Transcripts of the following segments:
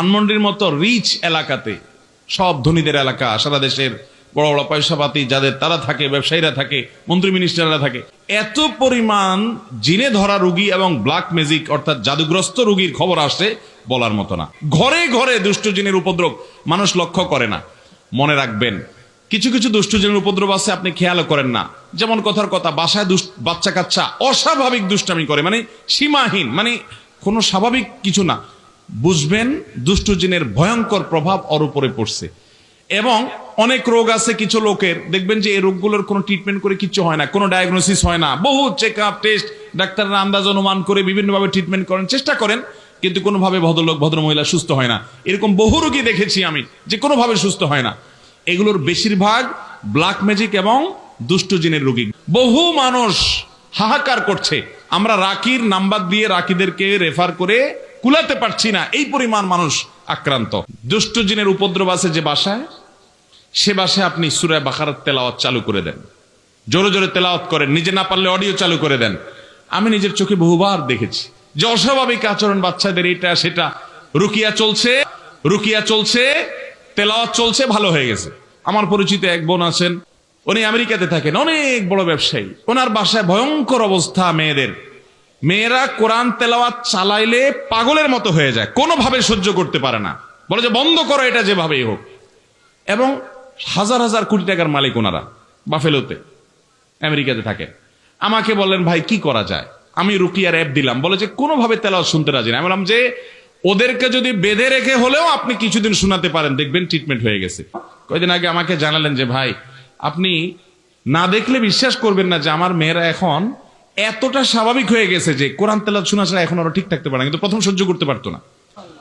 ধানমন্ডির মতো রিচ এলাকাতে, সব ধনীদের এলাকা, সারা দেশের বড় বড় পয়সাপাতি যাদের তারা থাকে, ব্যবসায়ীরা থাকে, মন্ত্রী মিনিস্টাররা থাকে, এত পরিমাণ জিনে ধরা রুগী এবং ব্ল্যাক ম্যাজিক অর্থাৎ জাদুগ্রস্ত রুগীর খবর আসে বলার মতো না। ঘরে ঘরে দুষ্ট জিনের উপদ্রব মানুষ লক্ষ্য করে না। মনে রাখবেন, কিছু কিছু দুষ্ট জিনের উপদ্রব আছে, আপনি খেয়ালও করেন না। যেমন কথার কথা, বাসায় বাচ্চা কাচ্চা অস্বাভাবিক দুষ্টামি করে মানে সীমাহীন মানে কোনো স্বাভাবিক কিছু না। বুঝবেন দুষ্ট জিনের ভয়ঙ্কর প্রভাব ওর উপরে পড়ছে। এবং অনেক রোগ আছে কিছু লোকের, দেখবেন যে এই রোগগুলোর কোনো ট্রিটমেন্ট করে কিছু হয় না, কোনো ডায়াগনোসিস হয় না। বহু চেক আপ টেস্ট ডাক্তাররা আন্দাজ অনুমান করে বিভিন্নভাবে ট্রিটমেন্ট করেন চেষ্টা করেন, কিন্তু কোনোভাবে ভদ্রলোক ভদ্র মহিলা সুস্থ হয় না। এরকম বহু রোগী দেখেছি আমি, যে কোনোভাবে সুস্থ হয় না। এগুলোর বেশিরভাগ ব্ল্যাক ম্যাজিক এবং দুষ্ট জিনের রোগী। বহু মানুষ হাহাকার করছে। আমরা রাকির নাম্বার দিয়ে রাকিদেরকে রেফার করে কুলাতে পারছি না। এই পরিমাণ মানুষ আক্রান্ত। দুষ্ট জিনের উপদ্রব আছে যে বাসায়, সে বাসায় আপনি সুরায় বাখারাত তেলাওয়াত চালু করে দেন। জোরে জোরে তেলাওয়াত করেন, নিজে না পারলে অডিও চালু করে দেন। আমি নিজের চোখে বহুবার দেখেছি যে অস্বাভাবিক আচরণ বাচ্চাদের এটা, সেটা। রুকিয়া চলছে রুকিয়া চলছে, তেলাওয়াত চলছে, ভালো হয়ে গেছে। আমার পরিচিত এক বোন আছেন, উনি আমেরিকাতে থাকেন, অনেক বড় ব্যবসায়ী। ওনার বাসায় ভয়ঙ্কর অবস্থা মেয়েদের। মেয়েরা কোরআন তেলাওয়াত চালাইলে পাগলের মতো হয়ে যায়। কোনোভাবে সহ্য করতে পারে না। বলে যে, বন্ধ করো, এটা যেভাবেই হোক। এবং হাজার হাজার কোটি টাকার মালিক ওনারা, বাফেলোতে, আমেরিকাতে থাকে। আমাকে বললেন, ভাই, কি করা যায়? আমি রুকিয়ার অ্যাপ দিলাম। বলে যে, কোনোভাবে তেলাওয়াত শুনতে রাজি না। আমি বললাম যে, ওদেরকে যদি বেঁধে রেখে হলেও আপনি কিছুদিন শোনাতে পারেন, দেখবেন ট্রিটমেন্ট হয়ে গেছে। কয়েকদিন আগে আমাকে জানালেন যে, ভাই, আপনি না দেখলে বিশ্বাস করবেন না যে, আমার মেয়েরা এখন এতটা স্বাভাবিক হয়ে গেছে যে কোরআন তেলাত শোনা ছাড়া এখন আরও ঠিক থাকতে পারে কিন্তু প্রথম সহ্য করতে পারতো না।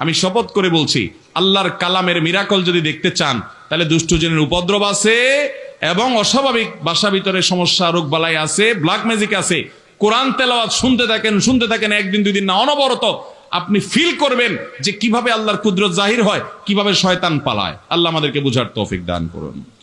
আমি শপথ করে বলছি, আল্লাহর কালামের মিরাকল যদি দেখতে চান, তাহলে দুষ্টজনের উপদ্রব আছে এবং অস্বাভাবিক বাসা ভিতরে সমস্যা, রোগ বালাই আছে ব্ল্যাক ম্যাজিক আছে। কোরআন তেলাওয়াত শুনতে থাকেন শুনতে থাকেন, একদিন, দুই দিন না, অনবরত আপনি ফিল করবেন যে কীভাবে আল্লাহর কুদরত জাহির হয়, কীভাবে শয়তান পালায়। আল্লাহ আমাদেরকে বুঝার তৌফিক দান করুন।